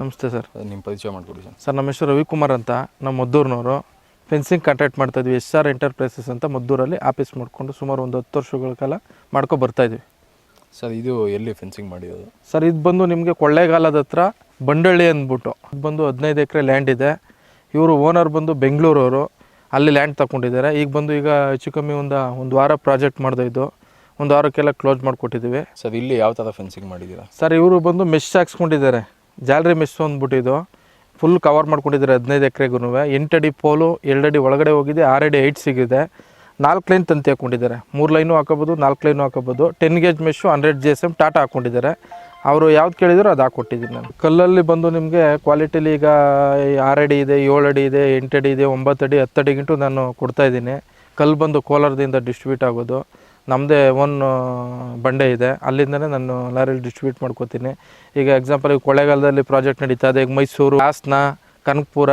ನಮಸ್ತೆ ಸರ್. ನಿಮ್ಮ ಪರಿಚಯ ಮಾಡಿಕೊಡಿ ಸರ್. ಸರ್ ನಮ್ಮ ಹೆಸರು ರವಿಕುಮಾರ್ ಅಂತ. ನಮ್ಮ ಮದ್ದೂರಿನವರು. ಫೆನ್ಸಿಂಗ್ ಕಾಂಟ್ರಾಕ್ಟ್ ಮಾಡ್ತಾ ಇದ್ವಿ. ಎಸ್ ಆರ್ ಎಂಟರ್ಪ್ರೈಸಸ್ ಅಂತ ಮದ್ದೂರಲ್ಲಿ ಆಫೀಸ್ ಮಾಡಿಕೊಂಡು ಸುಮಾರು ಒಂದು ಹತ್ತು ವರ್ಷಗಳ ಕಾಲ ಮಾಡ್ಕೊ ಬರ್ತಾ ಇದ್ವಿ. ಸರ್ ಇದು ಎಲ್ಲಿ ಫೆನ್ಸಿಂಗ್ ಮಾಡಿರೋದು? ಸರ್ ಇದು ಬಂದು ನಿಮಗೆ ಕೊಳ್ಳೇಗಾಲದ ಹತ್ರ ಬಂಡಳ್ಳಿ ಅಂದ್ಬಿಟ್ಟು. ಇದು ಬಂದು ಹದಿನೈದು ಎಕರೆ ಲ್ಯಾಂಡ್ ಇದೆ. ಇವರು ಓನರ್ ಬಂದು ಬೆಂಗಳೂರವರು. ಅಲ್ಲಿ ಲ್ಯಾಂಡ್ ತಗೊಂಡಿದ್ದಾರೆ. ಈಗ ಬಂದು ಈಗ ಹೆಚ್ಚು ಕಮ್ಮಿ ಒಂದು ಒಂದು ವಾರ ಪ್ರಾಜೆಕ್ಟ್ ಮಾಡ್ದೋ ಇದು. ಒಂದು ವಾರಕ್ಕೆಲ್ಲ ಕ್ಲೋಸ್ ಮಾಡಿಕೊಟ್ಟಿದ್ದೀವಿ. ಸರ್ ಇಲ್ಲಿ ಯಾವ ಥರ ಫೆನ್ಸಿಂಗ್ ಮಾಡಿದ್ದೀರಾ? ಸರ್ ಇವರು ಬಂದು ಮೆಶ್ ಹಾಕ್ಸ್ಕೊಂಡಿದ್ದಾರೆ. ಜಾಲರಿ ಮೆಶ್ ಅಂದ್ಬಿಟ್ಟು ಇದು ಫುಲ್ ಕವರ್ ಮಾಡ್ಕೊಂಡಿದ್ದಾರೆ ಹದಿನೈದು ಎಕರೆಗೂ ಎಂಟಡಿ ಪೋಲು ಎರಡಡಿ ಒಳಗಡೆ ಹೋಗಿದೆ ಆರಡಿ ಏಟ್ ಸಿಗಿದೆ. ನಾಲ್ಕು ಲೈನ್ ತಂತಿ ಹಾಕ್ಕೊಂಡಿದ್ದಾರೆ ಮೂರು ಲೈನು ಹಾಕೋಬೋದು, ನಾಲ್ಕು ಲೈನು ಹಾಕೋಬೋದು. Ten gauge mesh hundred G S M Tata ಹಾಕ್ಕೊಂಡಿದ್ದಾರೆ ಅವರು ಯಾವ್ದು ಕೇಳಿದ್ರು ಅದು ಹಾಕ್ಕೊಟ್ಟಿದ್ದೀನಿ ನಾನು. ಕಲ್ಲಲ್ಲಿ ಬಂದು ನಿಮಗೆ ಕ್ವಾಲಿಟಿಲಿ ಈಗ ಆರಡಿ ಇದೆ ಏಳಡಿ ಇದೆ ಎಂಟಡಿ ಇದೆ ಒಂಬತ್ತಡಿ ಅಡಿ, ಹತ್ತು ಅಡಿಗಿಂಟು ನಾನು ಕೊಡ್ತಾ ಇದ್ದೀನಿ. ಕಲ್ಲು ಬಂದು ಕೋಲಾರದಿಂದ ಡಿಸ್ಟ್ರಿಬ್ಯೂಟ್ ಆಗೋದು. ನಮ್ಮದೇ ಓನ್ ಬಂಡೆ ಇದೆ. ಅಲ್ಲಿಂದನೇ ನಾನು ಲಾರಿ ಡಿಸ್ಟ್ರಿಬ್ಯೂಟ್ ಮಾಡ್ಕೋತೀನಿ. ಈಗ ಎಕ್ಸಾಂಪಲ್ ಈಗ ಕೊಳ್ಳೇಗಾಲದಲ್ಲಿ ಪ್ರಾಜೆಕ್ಟ್ ನಡೀತಾ ಇದೆ. ಈಗ ಮೈಸೂರು, ಹಾಸನ, ಕನಕಪುರ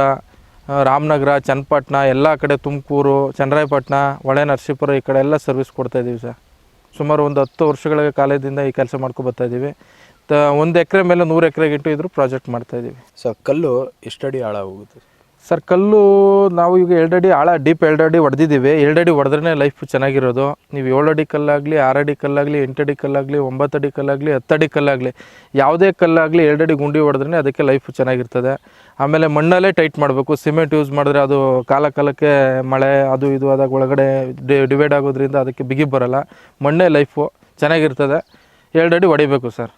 ರಾಮನಗರ, ಚನ್ನಪಟ್ಟಣ, ಎಲ್ಲ ಕಡೆ ತುಮಕೂರು, ಚನ್ನರಾಯಪಟ್ಟಣ, ಹೊಳೆ, ನರಸೀಪುರ ಈ ಕಡೆ ಎಲ್ಲ ಸರ್ವಿಸ್ ಕೊಡ್ತಾ ಇದ್ದೀವಿ ಸರ್. ಸುಮಾರು ಒಂದು ಹತ್ತು ವರ್ಷಗಳ ಕಾಲದಿಂದ ಈ ಕೆಲಸ ಮಾಡ್ಕೊಬರ್ತಾ ಇದ್ದೀವಿ ಒಂದು ಎಕರೆ ಮೇಲೆ ನೂರು ಎಕರೆಗಿಂಟು ಇದ್ರೂ ಪ್ರಾಜೆಕ್ಟ್ ಮಾಡ್ತಾ ಇದ್ದೀವಿ ಸರ್, ಕಲ್ಲು ಎಷ್ಟಡಿ ಹಾಳಾಗುತ್ತೆ ಸರ್, ಕಲ್ಲು ನಾವು ಈಗ ಎರಡಡಿ ಆಳ, ಡೀಪ್ ಎರಡಡಿ ಹೊಡೆದಿದ್ದೀವಿ ಎರಡಡಿ ಹೊಡೆದ್ರೆ ಲೈಫ್ ಚೆನ್ನಾಗಿರೋದು. ನೀವು ಏಳಡಿ ಕಲ್ಲಾಗಲಿ, ಆರಡಿ ಕಲ್ಲಾಗಲಿ, ಎಂಟಡಿ ಕಲ್ಲಾಗಲಿ, ಒಂಬತ್ತಡಿ ಕಲ್ಲಾಗಲಿ, ಹತ್ತಡಿ ಕಲ್ಲಾಗಲಿ, ಯಾವುದೇ ಕಲ್ಲಾಗಲಿ ಎರಡಡಿ ಗುಂಡಿ ಹೊಡೆದ್ರೆ ಅದಕ್ಕೆ ಲೈಫ್ ಚೆನ್ನಾಗಿರ್ತದೆ. ಆಮೇಲೆ ಮಣ್ಣಲ್ಲೇ ಟೈಟ್ ಮಾಡಬೇಕು. ಸಿಮೆಂಟ್ ಯೂಸ್ ಮಾಡಿದ್ರೆ ಅದು ಕಾಲ ಕಾಲಕ್ಕೆ ಮಳೆ, ಅದು ಇದು ಆದಾಗ ಒಳಗಡೆ ಡಿವೈಡ್ ಆಗೋದ್ರಿಂದ ಅದಕ್ಕೆ ಬಿಗಿ ಬರೋಲ್ಲ. ಮಣ್ಣೇ ಲೈಫು ಚೆನ್ನಾಗಿರ್ತದೆ. ಎರಡಡಿ ಹೊಡಿಬೇಕು ಸರ್.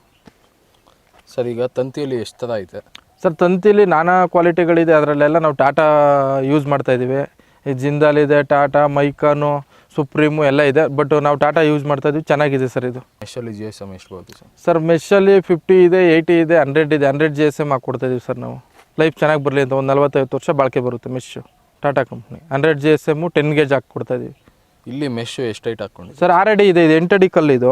ಸರ್, ಈಗ ತಂತಿಯಲ್ಲಿ ಎಷ್ಟು ಥರ ಐತೆ? ಸರ್ ತಂತಿಲಿ ನಾನಾ ಕ್ವಾಲಿಟಿಗಳಿದೆ ಅದರಲ್ಲೆಲ್ಲ ನಾವು ಟಾಟಾ ಯೂಸ್ ಮಾಡ್ತಾ ಇದ್ದೀವಿ. ಈ ಜಿಂದಾಲ್ ಇದೆ ಟಾಟಾ ಮೈಕಾನು ಸುಪ್ರೀಮು ಎಲ್ಲ ಇದೆ ಬಟ್ ನಾವು ಟಾಟಾ ಯೂಸ್ ಮಾಡ್ತಾ ಇದ್ದೀವಿ ಚೆನ್ನಾಗಿದೆ ಸರ್ ಇದು. ಮೆಷಲ್ಲಿ ಜಿ ಎಸ್ ಎಂ ಎಷ್ಟು ಬರುತ್ತೆ ಸರ್? ಸರ್ ಮೆಷಲ್ಲಿ ಫಿಫ್ಟಿ ಇದೆ ಏಯ್ಟಿ ಇದೆ ಹಂಡ್ರೆಡ್ ಇದೆ ಹಂಡ್ರೆಡ್ ಜಿ ಎಸ್ ಎಂ ಹಾಕ್ಕೊಡ್ತಾ ಇದೀವಿ ಸರ್ ನಾವು. ಲೈಫ್ ಚೆನ್ನಾಗಿ ಬರಲಿ ಅಂತ ಒಂದು ನಲ್ವತ್ತೈವತ್ತು ವರ್ಷ ಬಾಳಿಕೆ ಬರುತ್ತೆ mesh Tata company hundred G S M ten gauge ಹಾಕ್ಕೊಡ್ತಾ ಇದೀವಿ ಇಲ್ಲಿ ಮೆಶ್ ಎಷ್ಟು ಐಟ್ ಹಾಕ್ಕೊಂಡು ಸರ್ ಆರ್ ಅಡಿ ಇದೆ ಇದು ಎಂಟಡಿ ಕಲ್ಲು ಇದು.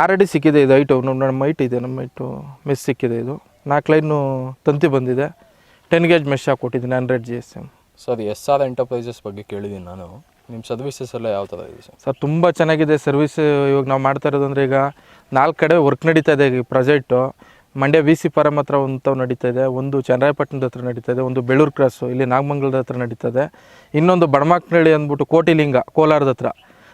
ಆರ್ ಅಡಿ ಸಿಕ್ಕಿದೆ ಇದು ಐಟು ನಮ್ಮ ನಮ್ಮ ಐಟ್ ಇದೆ ನಮ್ಮ ಐಟು ಮೆಸ್ ಸಿಕ್ಕಿದೆ ಇದು. ನಾಲ್ಕು ಲೈನು ತಂತಿ ಬಂದಿದೆ. ಟೆನ್ ಗೇಜ್ ಮೆಶ್ ಕೊಟ್ಟಿದ್ದೀನಿ hundred G S M sir S R enterprises ಬಗ್ಗೆ ಕೇಳಿದ್ದೀನಿ ನಾನು. ನಿಮ್ಮ ಸರ್ವಿಸಸ್ ಎಲ್ಲ ಯಾವ ಥರ ಇದೆ ಸರ್? ಸರ್ ತುಂಬ ಚೆನ್ನಾಗಿದೆ ಸರ್ವಿಸ್ ಇವಾಗ ನಾವು ಮಾಡ್ತಾ ಇರೋದು ಅಂದರೆ ಈಗ ನಾಲ್ಕು ಕಡೆ ವರ್ಕ್ ನಡೀತಾ ಇದೆ ಈಗ project Mandya V C farm ಹತ್ರ ಒಂದು ನಡೀತಾ ಇದೆ. ಒಂದು ಚನ್ನರಾಯಪಟ್ಟಣದ ಹತ್ರ ನಡೀತಾ ಇದೆ. ಒಂದು ಬೆಳೂರು ಕ್ರಾಸು ಇಲ್ಲಿ ನಾಗಮಂಗಲದ ಹತ್ರ ನಡೀತಾ ಇದೆ. ಇನ್ನೊಂದು ಬಡಮಾಕ್ನಳ್ಳಿ ಅಂದ್ಬಿಟ್ಟು ಕೋಟಿಲಿಂಗ ಕೋಲಾರದ ಹತ್ರ.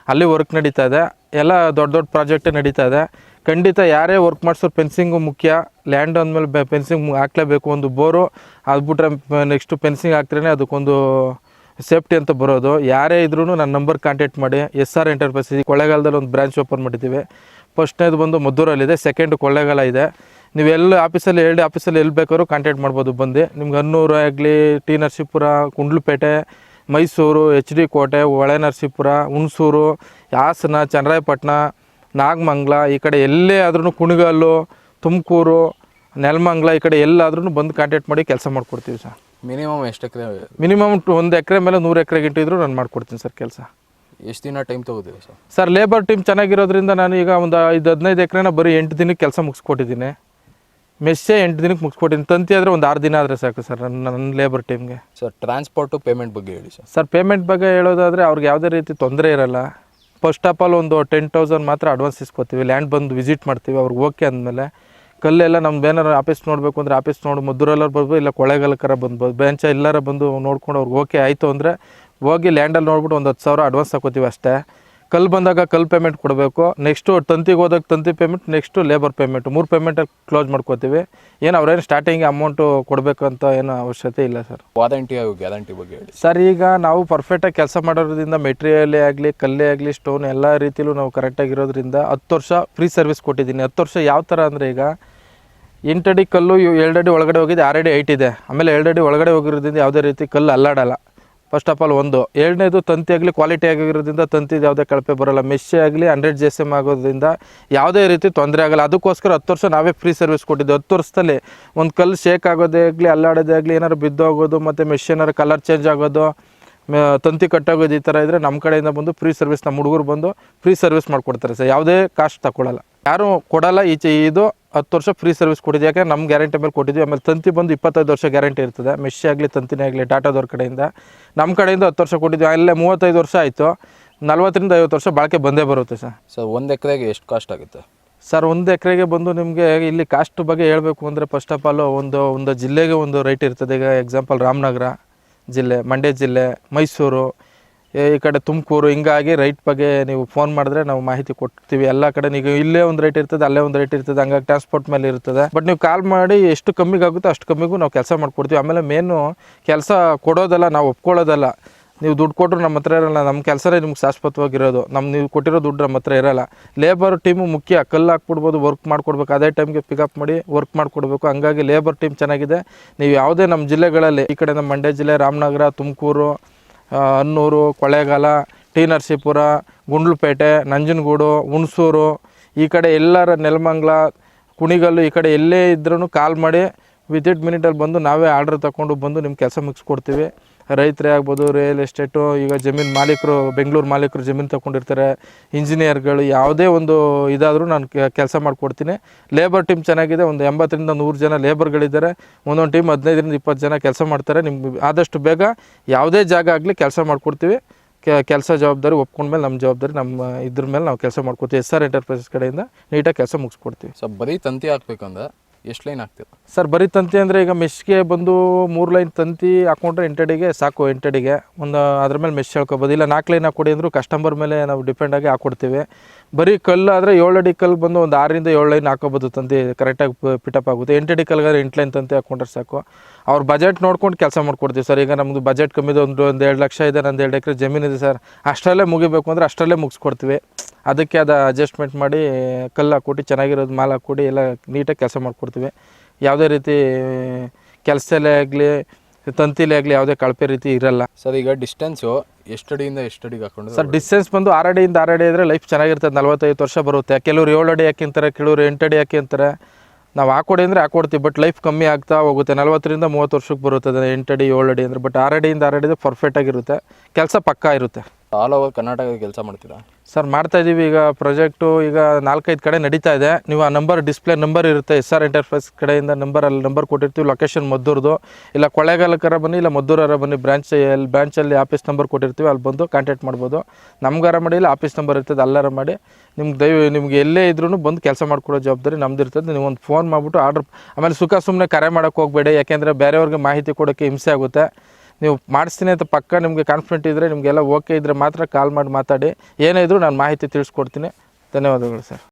ಅಲ್ಲಿ ವರ್ಕ್ ನಡೀತಾ ಇದೆ. ಎಲ್ಲ ದೊಡ್ಡ ದೊಡ್ಡ ಪ್ರಾಜೆಕ್ಟೇ ನಡೀತಾ ಇದೆ. ಖಂಡಿತ ಯಾರೇ ವರ್ಕ್ ಮಾಡಿಸೋ ಫೆನ್ಸಿಂಗು ಮುಖ್ಯ ಲ್ಯಾಂಡ್ ಅಂದಮೇಲೆ ಬೆ ಫೆನ್ಸಿಂಗ್ ಹಾಕ್ಲೇಬೇಕು ಒಂದು ಬೋರು. ಅದು ಬಿಟ್ರೆ ನೆಕ್ಸ್ಟು ಪೆನ್ಸಿಂಗ್ ಹಾಕ್ತಿರೇ ಅದಕ್ಕೊಂದು ಸೇಫ್ಟಿ ಅಂತ ಬರೋದು. ಯಾರೇ ಇದ್ರೂ ನನ್ನ ನಂಬರ್ ಕಾಂಟ್ಯಾಕ್ಟ್ ಮಾಡಿ. ಎಸ್ ಆರ್ ಎಂಟರ್ಪ್ರೈಸ್ ಈ ಕೊಳ್ಳೇಗಾಲದಲ್ಲಿ ಒಂದು ಬ್ರಾಂಚ್ ಓಪನ್ ಮಾಡಿದ್ದೀವಿ. ಫಸ್ಟ್ನೇದು ಬಂದು ಮದ್ದೂರಲ್ಲಿದೆ ಸೆಕೆಂಡ್ ಕೊಳ್ಳೇಗಾಲ ಇದೆ. ನೀವು ಎಲ್ಲ ಆಫೀಸಲ್ಲಿ ಹೇಳಿ ಆಫೀಸಲ್ಲಿ ಎಲ್ಲಿ ಬೇಕಾದ್ರು ಕಾಂಟ್ಯಾಕ್ಟ್ ಮಾಡ್ಬೋದು ಬಂದು. ನಿಮ್ಗೆ ಹನ್ನೂರು ಆಗಲಿ, T Narasipura, Gundlupet, Mysuru H D Kote, Hole Narasipura, Hunsur, Hassan, Channarayapatna Nagamangala ಈ ಕಡೆ ಎಲ್ಲೇ ಆದ್ರೂ ಕುಣಿಗಲ್ಲು ತುಮಕೂರು ನೆಲಮಂಗ್ಲ ಈ ಕಡೆ ಎಲ್ಲಾದ್ರೂ ಬಂದು ಕಾಂಟ್ಯಾಕ್ಟ್ ಮಾಡಿ ಕೆಲಸ ಮಾಡಿಕೊಡ್ತೀವಿ ಸರ್. ಮಿನಿಮಮ್ ಎಷ್ಟು ಎಕರೆ? ಮಿನಿಮಮ್ ಒಂದು ಎಕರೆ ಮೇಲೆ ನೂರು ಎಕರೆಗಿಂಟು ಇದ್ದರೂ ನಾನು ಮಾಡ್ಕೊಡ್ತೀನಿ ಸರ್ ಕೆಲಸ. ಎಷ್ಟು ದಿನ ಟೈಮ್ ತೊಗೋತೀವಿ ಸರ್? ಸರ್ ಲೇಬರ್ ಟೀಮ್ ಚೆನ್ನಾಗಿರೋದ್ರಿಂದ ನಾನು ಈಗ ಒಂದು ಐದು ಹದಿನೈದು ಎಕರೆನ ಬರೀ ಎಂಟು ದಿನಕ್ಕೆ ಕೆಲಸ ಮುಗಿಸ್ಕೊಟ್ಟಿದ್ದೀನಿ. ಮೆಸ್ಸೇ ಎಂಟು ದಿನಕ್ಕೆ ಮುಗಿಸ್ಕೊಟ್ಟಿದ್ದೀನಿ. ತಂತಿ ಆದರೆ ಒಂದು ಆರು ದಿನ ಆದರೆ ಸಾಕು ಸರ್ ನನ್ನ ನನ್ನ ಲೇಬರ್ ಟೀಮ್ಗೆ ಸರ್ ಟ್ರಾನ್ಸ್ಪೋರ್ಟು ಪೇಮೆಂಟ್ ಬಗ್ಗೆ ಹೇಳಿ ಸರ್. ಸರ್ ಪೇಮೆಂಟ್ ಬಗ್ಗೆ ಹೇಳೋದಾದರೆ ಅವ್ರಿಗೆ ಯಾವುದೇ ರೀತಿ ತೊಂದರೆ ಇರಲ್ಲ. ಫಸ್ಟ್ ಆಫ್ ಆಲ್ ಒಂದು ಟೆನ್ ತೌಸಂಡ್ ಮಾತ್ರ ಅಡ್ವಾನ್ಸ್ ಇಸ್ಕೋತೀವಿ. ಲ್ಯಾಂಡ್ ಬಂದು ವಿಸಿಟ್ ಮಾಡ್ತೀವಿ. ಅವ್ರಿಗೆ ಓಕೆ ಅಂದಮೇಲೆ ಕಲ್ಲೆಲ್ಲ ನಮ್ದು ಏನಾರು ಆಫೀಸ್ ನೋಡಬೇಕು ಅಂದರೆ ಆಫೀಸ್ ನೋಡಿ. ಮದ್ದೂರಲ್ಲರು ಬರ್ಬೋದು, ಇಲ್ಲ ಕೊಳ್ಳೇಗಾಲಕ್ಕರ ಬಂದ್ಬೋದು. ಬೆಂಚ ಎಲ್ಲರ ಬಂದು ನೋಡ್ಕೊಂಡು ಅವ್ರಿಗೆ ಓಕೆ ಆಯಿತು ಅಂದರೆ ಹೋಗಿ ಲ್ಯಾಂಡಲ್ಲಿ ನೋಡ್ಬಿಟ್ಟು ಒಂದು ಹತ್ತು ಸಾವಿರ ಅಡ್ವಾನ್ಸ್ ಹಾಕೋತೀವಿ ಅಷ್ಟೇ. ಕಲ್ಲು ಬಂದಾಗ ಕಲ್ಲು ಪೇಮೆಂಟ್ ಕೊಡಬೇಕು. ನೆಕ್ಸ್ಟು ತಂತಿಗೆ ಹೋದಾಗ ತಂತಿ ಪೇಮೆಂಟ್ ನೆಕ್ಸ್ಟು ಲೇಬರ್ ಪೇಮೆಂಟ್ ಮೂರು ಪೇಮೆಂಟಲ್ಲಿ ಕ್ಲೋಸ್ ಮಾಡ್ಕೋತೀವಿ. ಏನು ಅವ್ರೇನು ಸ್ಟಾರ್ಟಿಂಗ್ ಅಮೌಂಟು ಕೊಡಬೇಕಂತ ಏನು ಅವಶ್ಯಕತೆ ಇಲ್ಲ ಸರ್ ವಾರಂಟಿ ಗ್ಯಾರಂಟಿ ಬಗ್ಗೆ ಹೇಳಿ. ಸರ್ ಈಗ ನಾವು ಪರ್ಫೆಕ್ಟಾಗಿ ಕೆಲಸ ಮಾಡೋದ್ರಿಂದ ಮೆಟೀರಿಯಲೇ ಆಗಲಿ ಕಲ್ಲೇ ಆಗಲಿ ಸ್ಟೋನ್ ಎಲ್ಲ ರೀತಿಲೂ ನಾವು ಕರೆಕ್ಟಾಗಿರೋದ್ರಿಂದ ಹತ್ತು ವರ್ಷ ಫ್ರೀ ಸರ್ವಿಸ್ ಕೊಟ್ಟಿದ್ದೀನಿ. ಹತ್ತು ವರ್ಷ ಯಾವ ಥರ ಅಂದರೆ ಈಗ ಎಂಟಡಿ ಕಲ್ಲು ಎರಡು ಎರಡಡಿ ಒಳಗಡೆ ಹೋಗಿದೆ ಆರಡಿ ಐಟ್ ಇದೆ. ಆಮೇಲೆ ಎರಡಡಿ ಒಳಗಡೆ ಹೋಗಿರೋದ್ರಿಂದ ಯಾವುದೇ ರೀತಿ ಕಲ್ಲು ಅಲ್ಲಾಡಲ್ಲ. ಫಸ್ಟ್ ಆಫ್ ಆಲ್ ಒಂದು. ಎರಡನೇದು, ತಂತಿ ಆಗಲಿ ಕ್ವಾಲಿಟಿ ಆಗಿರೋದ್ರಿಂದ ತಂತಿದು ಯಾವುದೇ ಕಳಪೆ ಬರೋಲ್ಲ. ಮೆಶ್ಶೇ ಆಗಲಿ ಹಂಡ್ರೆಡ್ ಜಿ ಎಂ ಆಗೋದ್ರಿಂದ ಯಾವುದೇ ರೀತಿ ತೊಂದರೆ ಆಗಲ್ಲ. ಅದಕ್ಕೋಸ್ಕರ ಹತ್ತು ವರ್ಷ ನಾವೇ ಫ್ರೀ ಸರ್ವಿಸ್ ಕೊಟ್ಟಿದ್ದು. ಹತ್ತು ವರ್ಷದಲ್ಲಿ ಒಂದು ಕಲ್ಲು ಶೇಕ್ ಆಗೋದೇ ಆಗಲಿ, ಅಲ್ಲಾಡೋದೇ ಆಗಲಿ, ಏನಾದ್ರು ಬಿದ್ದೋಗೋದು, ಮತ್ತು ಮೆಶ್ ಏನಾರು ಕಲರ್ ಚೇಂಜ್ ಆಗೋದು ತಂತಿ ಕಟ್ಟಾಗೋದು ಈ ಥರ ಇದ್ದರೆ ನಮ್ಮ ಕಡೆಯಿಂದ ಬಂದು ಫ್ರೀ ಸರ್ವಿಸ್ ನಮ್ಮ ಹುಡುಗರು ಬಂದು ಫ್ರೀ ಸರ್ವಿಸ್ ಮಾಡಿಕೊಡ್ತಾರೆ ಸರ್. ಯಾವುದೇ ಕಾಸ್ಟ್ ತಗೊಳ್ಳಲ್ಲ ಯಾರೂ ಕೊಡಲ್ಲ. ಈಚೆ ಇದು ಹತ್ತು ವರ್ಷ ಫ್ರೀ ಸರ್ವಿಸ್ ಕೊಟ್ಟಿದ್ದು ಯಾಕೆ ನಮ್ಮ ಗ್ಯಾರಂಟಿ ಮೇಲೆ ಕೊಟ್ಟಿದ್ವಿ. ಆಮೇಲೆ ತಂತಿ ಬಂದು ಇಪ್ಪತ್ತೈದು ವರ್ಷ ಗ್ಯಾರಂಟಿ ಇರ್ತದೆ. ಮೆಶ್ ಆಗಲಿ ತಂತಿನೇ ಆಗಲಿ ಟಾಟಾದವ್ರ ಕಡೆಯಿಂದ. ನಮ್ಮ ಕಡೆಯಿಂದ ಹತ್ತು ವರ್ಷ ಕೊಟ್ಟಿದ್ವಿ. ಅಲ್ಲೇ ಮೂವತ್ತೈದು ವರ್ಷ ಆಯಿತು. ನಲ್ವತ್ತರಿಂದ ಐವತ್ತು ವರ್ಷ ಬಾಳಿಕೆ ಬಂದೇ ಬರುತ್ತೆ ಸರ್. ಸರ್ ಒಂದು ಎಕರೆಗೆ ಎಷ್ಟು ಕಾಸ್ಟ್ ಆಗುತ್ತೆ? ಸರ್ ಒಂದು ಎಕರೆಗೆ ಬಂದು ನಿಮಗೆ ಇಲ್ಲಿ ಕಾಸ್ಟ್ ಬಗ್ಗೆ ಹೇಳಬೇಕು ಅಂದರೆ ಫಸ್ಟ್ ಆಫ್ ಆಲ್ ಒಂದು ಒಂದು ಜಿಲ್ಲೆಗೆ ಒಂದು ರೇಟ್ ಇರ್ತದೆ. ಈಗ ಎಕ್ಸಾಂಪಲ್ ರಾಮನಗರ ಜಿಲ್ಲೆ ಮಂಡ್ಯ ಜಿಲ್ಲೆ ಮೈಸೂರು ಈ ಕಡೆ ತುಮಕೂರು, ಹಿಂಗಾಗಿ ರೈಟ್ ಬಗ್ಗೆ ನೀವು ಫೋನ್ ಮಾಡಿದ್ರೆ ನಾವು ಮಾಹಿತಿ ಕೊಡ್ತೀವಿ. ಎಲ್ಲ ಕಡೆ ನೀವು ಇಲ್ಲೇ ಒಂದು ರೇಟ್ ಇರ್ತದೆ, ಅಲ್ಲೇ ಒಂದು ರೇಟ್ ಇರ್ತದೆ, ಹಂಗಾಗಿ ಟ್ರಾನ್ಸ್ಪೋರ್ಟ್ ಮೇಲೆ ಇರ್ತದೆ. ಬಟ್ ನೀವು ಕಾಲ್ ಮಾಡಿ ಎಷ್ಟು ಕಮ್ಮಿಗೆ ಆಗುತ್ತೋ ಅಷ್ಟು ಕಮ್ಮಿಗೂ ನಾವು ಕೆಲಸ ಮಾಡಿಕೊಡ್ತೀವಿ. ಆಮೇಲೆ ಮೇನು ಕೆಲಸ ಕೊಡೋದಲ್ಲ, ನಾವು ಒಪ್ಕೊಳ್ಳೋದಲ್ಲ. ನೀವು ದುಡ್ಡು ಕೊಟ್ಟರು ನಮ್ಮ ಹತ್ರ ಇರಲ್ಲ ನಮ್ಮ ಕೆಲಸನೇ ನಿಮ್ಗೆ ಶಾಶ್ವತವಾಗಿರೋದು. ನಮ್ಮ ನೀವು ಕೊಟ್ಟಿರೋ ದುಡ್ಡು ನಮ್ಮ ಹತ್ರ ಇರಲ್ಲ. ಲೇಬರ್ ಟೀಮು ಮುಖ್ಯ, ಕಲ್ಲು ಹಾಕ್ಬಿಡ್ಬೋದು ವರ್ಕ್ ಮಾಡಿಕೊಡ್ಬೇಕು. ಅದೇ ಟೈಮ್ಗೆ ಪಿಕಪ್ ಮಾಡಿ ವರ್ಕ್ ಮಾಡಿಕೊಡ್ಬೇಕು. ಹಂಗಾಗಿ ಲೇಬರ್ ಟೀಮ್ ಚೆನ್ನಾಗಿದೆ. ನೀವು ಯಾವುದೇ ನಮ್ಮ ಜಿಲ್ಲೆಗಳಲ್ಲಿ, ಈ ಕಡೆ ನಮ್ಮ ಮಂಡ್ಯ ಜಿಲ್ಲೆ, ರಾಮನಗರ, ತುಮಕೂರು ಹನ್ನೂರು, ಕೊಳ್ಳೇಗಾಲ ಟಿ ನರಸೀಪುರ ಗುಂಡ್ಲುಪೇಟೆ, ನಂಜನಗೂಡು, ಹುಣಸೂರು, ಈ ಕಡೆ ಎಲ್ಲರ ನೆಲಮಂಗ್ಲ, ಕುಣಿಗಲ್ಲು ಈ ಕಡೆ ಎಲ್ಲೇ ಇದ್ರೂ ಕಾಲ್ ಮಾಡಿ ವಿದಿಟ್ ಮಿನಿಟಲ್ಲಿ ಬಂದು ನಾವೇ ಆರ್ಡ್ರ್ ತಗೊಂಡು ಬಂದು ನಿಮ್ಮ ಕೆಲಸ ಮುಗಿಸ್ಕೊಡ್ತೀವಿ. ರೈತರೇ ಆಗ್ಬೋದು ರಿಯಲ್ ಎಸ್ಟೇಟು ಈಗ ಜಮೀನು ಮಾಲೀಕರು, ಬೆಂಗಳೂರು ಮಾಲೀಕರು ಜಮೀನು ತಗೊಂಡಿರ್ತಾರೆ ಇಂಜಿನಿಯರ್ಗಳು ಯಾವುದೇ ಒಂದು ಇದಾದರೂ ನಾನು ಕೆಲಸ ಮಾಡಿಕೊಡ್ತೀನಿ. ಲೇಬರ್ ಟೀಮ್ ಚೆನ್ನಾಗಿದೆ, ಒಂದು ಎಂಬತ್ತರಿಂದ ನೂರು ಜನ ಲೇಬರ್ಗಳಿದ್ದಾರೆ ಒಂದೊಂದು ಟೀಮ್ ಹದಿನೈದರಿಂದ ಇಪ್ಪತ್ತು ಜನ ಕೆಲಸ ಮಾಡ್ತಾರೆ. ನಿಮ್ಗೆ ಆದಷ್ಟು ಬೇಗ ಯಾವುದೇ ಜಾಗ ಆಗಲಿ ಕೆಲಸ ಮಾಡಿಕೊಡ್ತೀವಿ. ಕೆಲಸ ಜವಾಬ್ದಾರಿ ಒಪ್ಕೊಂಡ್ಮೇಲೆ ನಮ್ಮ ಜವಾಬ್ದಾರಿ ನಮ್ಮ ಇದ್ರ ಮೇಲೆ ನಾವು ಕೆಲಸ ಮಾಡ್ಕೊತೀವಿ. ಎಸ್ ಆರ್ ಎಂಟರ್ಪ್ರೈಸಸ್ ಕಡೆಯಿಂದ ನೀಟಾಗಿ ಕೆಲಸ ಮುಗಿಸ್ಕೊಡ್ತೀವಿ. ಸೊ ಬರೀ ತಂತಿ ಹಾಕ್ಬೇಕಂದ್ರೆ ಎಷ್ಟು ಲೈನ್ ಆಗ್ತಿಲ್ಲ ಸರ್, ಬರೀ ತಂತಿ ಅಂದರೆ ಈಗ ಮೆಶ್ಗೆ ಬಂದು ಮೂರು ಲೈನ್ ತಂತಿ ಹಾಕೊಂಡ್ರೆ ಎಂಟಡಿಗೆ ಸಾಕು ಎಂಟಡಿಗೆ ಒಂದು ಅದ್ರ ಮೇಲೆ ಮೆಶ್ ಹೇಳ್ಕೊಬೋದು. ಇಲ್ಲ, ನಾಲ್ಕು ಲೈನ್ ಹಾಕೊಡಿ ಅಂದರೂ ಕಸ್ಟಮರ್ ಮೇಲೆ ನಾವು ಡಿಪೆಂಡಾಗಿ ಹಾಕ್ಕೊಡ್ತೀವಿ ಬರೀ ಕಲ್ಲು ಆದರೆ ಏಳು ಅಡಿ ಕಲ್ಲು ಬಂದು ಒಂದು ಆರರಿಂದ ಏಳು ಲೈನ್ ಹಾಕೋಬೋದು ತಂದು ಕರೆಕ್ಟಾಗಿ ಪಿಟಪ್ ಆಗುತ್ತೆ. ಎಂಟು ಅಡಿ ಕಲ್ಗಾದ್ರೆ ಎಂಟು ಲೈನ್ ತಂತಿ ಹಾಕೊಂಡ್ರೆ ಸಾಕು. ಅವ್ರ ಬಜೆಟ್ ನೋಡ್ಕೊಂಡು ಕೆಲಸ ಮಾಡ್ಕೊಡ್ತೀವಿ ಸರ್. ಈಗ ನಮ್ಮದು ಬಜೆಟ್ ಕಮ್ಮಿದೆ ಒಂದು ಒಂದು ಎರಡು ಲಕ್ಷ ಇದೆ, ನಂದು ಎರಡು ಎಕರೆ ಜಮೀನಿದೆ ಸರ್. ಅಷ್ಟರಲ್ಲೇ ಮುಗಿಬೇಕು ಅಂದರೆ ಅಷ್ಟರಲ್ಲೇ ಮುಗಿಸ್ಕೊಡ್ತೀವಿ. ಅದಕ್ಕೆ ಅದು ಅಡ್ಜಸ್ಟ್ಮೆಂಟ್ ಮಾಡಿ ಕಲ್ಲು ಹಾಕ್ಕೊಟ್ಟು ಚೆನ್ನಾಗಿರೋದು ಮಾಲ್ ಹಾಕ್ಕೊಟ್ಟು ಎಲ್ಲ ನೀಟಾಗಿ ಕೆಲಸ ಮಾಡಿಕೊಡ್ತೀವಿ. ಯಾವುದೇ ರೀತಿ ಕೆಲಸದಲ್ಲೇ ಆಗಲಿ ತಂತಿಲೇ ಆಗಲಿ ಯಾವುದೇ ಕಳಪೆ ರೀತಿ ಇರಲ್ಲ. ಸರ್ ಈಗ ಡಿಸ್ಟೆನ್ಸು ಎಷ್ಟಡಿಯಿಂದ ಅಡಿಯಿಂದ ಎಷ್ಟು ಅಡಿಗೆ ಹಾಕೊಂಡು ಸರ್ ಡಿಸ್ಟೆನ್ಸ್ ಬಂದು ಆರ್ ಅಡಿಯಿಂದ ಆರ್ ಅಡಿ ಇದ್ದರೆ ಲೈಫ್ ಚೆನ್ನಾಗಿರ್ತದೆ. ನಲ್ವತ್ತೈದು ವರ್ಷ ಬರುತ್ತೆ. ಕೆಲವರು ಏಳು ಅಡಿ ಹಾಕಿಂತಾರೆ ಕೆಲವರು ಎಂಟು ಅಡಿ ಹಾಕಿಂತಾರೆ ನಾವು ಹಾಕೊಡಿ ಅಂದರೆ ಹಾಕೊಡ್ತೀವಿ ಬಟ್ ಲೈಫ್ ಕಮ್ಮಿ ಆಗ್ತಾ ಹೋಗುತ್ತೆ. ನಲ್ವತ್ತರಿಂದ ಮೂವತ್ತು ವರ್ಷಕ್ಕೆ ಬರುತ್ತದೆ ಎಂಟು ಅಡಿ ಏಳು ಅಡಿ ಅಂದರೆ. ಬಟ್ ಆರ್ ಅಡಿಯಿಂದ ಪರ್ಫೆಕ್ಟಾಗಿರುತ್ತೆ ಅಡಿ ಪರ್ಫೆಕ್ಟ್ ಆಗಿರುತ್ತೆ. ಕೆಲಸ ಪಕ್ಕಾ ಇರುತ್ತೆ. ಆಲ್ ಓವರ್ ಕರ್ನಾಟಕ ಕೆಲಸ ಮಾಡ್ತೀರಾ? ಸರ್, ಮಾಡ್ತಾ ಇದ್ದೀವಿ ಈಗ ಪ್ರಾಜೆಕ್ಟು, ಈಗ ನಾಲ್ಕೈದು ಕಡೆ ನಡೀತಾ ಇದೆ. ನೀವು ಆ ನಂಬರ್, ಡಿಸ್ಪ್ಲೇ ನಂಬರ್ ಇರುತ್ತೆ. ಎಸ್ ಆರ್ ಎಂಟರ್ಪ್ರೈಸ್ ಕಡೆಯಿಂದ ನಂಬರ್ ಅಲ್ಲಿ ನಂಬರ್ ಕೊಟ್ಟಿರ್ತೀವಿ. ಲೊಕೇಶನ್ ಮದ್ದೂರ್ದು. ಇಲ್ಲ ಕೊಳೆಗಾಲಕ್ಕಾರ ಬನ್ನಿ, ಇಲ್ಲ ಮದ್ದೂರರ ಬನ್ನಿ. ಬ್ರಾಂಚ್ ಅಲ್ಲಿ ಬ್ರಾಂಚಲ್ಲಿ ಆಫೀಸ್ ನಂಬರ್ ಕೊಟ್ಟಿರ್ತೀವಿ. ಅಲ್ಲಿ ಬಂದು ಕಾಂಟ್ಯಾಕ್ಟ್ ಮಾಡ್ಬೋದು. ನಮ್ಗಾರ ಮಾಡಿ, ಇಲ್ಲ ಆಫೀಸ್ ನಂಬರ್ ಇರ್ತದೆ, ಅಲ್ಲಾರ ಮಾಡಿ. ನಿಮ್ಗೆ ದಯವು ನಿಮ್ಗೆ ಎಲ್ಲೇ ಇದ್ರೂ ಬಂದು ಕೆಲಸ ಮಾಡ್ಕೊಡೋ ಜವಾಬ್ದಾರಿ ನಮ್ದು ಇರ್ತದೆ. ನೀವು ಒಂದು ಫೋನ್ ಮಾಡಿಬಿಟ್ಟು ಆರ್ಡ್ರ್ ಆಮೇಲೆ ಸುಖ ಸುಮ್ಮನೆ ಕರೆ ಮಾಡೋಕ್ಕೆ ಹೋಗಬೇಡಿ. ಯಾಕೆಂದರೆ ಬೇರೆಯವ್ರಿಗೆ ಮಾಹಿತಿ ಕೊಡೋಕ್ಕೆ ಹಿಂಸೆ ಆಗುತ್ತೆ. ನೀವು ಮಾಡಿಸ್ತೀನಿ ಅಂತ ಪಕ್ಕ ನಿಮಗೆ ಕಾನ್ಫಿಡೆಂಟ್ ಇದ್ದರೆ ನಿಮಗೆಲ್ಲ ಓಕೆ ಇದ್ದರೆ ಮಾತ್ರ ಕಾಲ್ ಮಾಡಿ ಮಾತಾಡಿ. ಏನೇ ಇದ್ದರೂ ನಾನು ಮಾಹಿತಿ ತಿಳಿಸ್ಕೊಡ್ತೀನಿ. ಧನ್ಯವಾದಗಳು ಸರ್.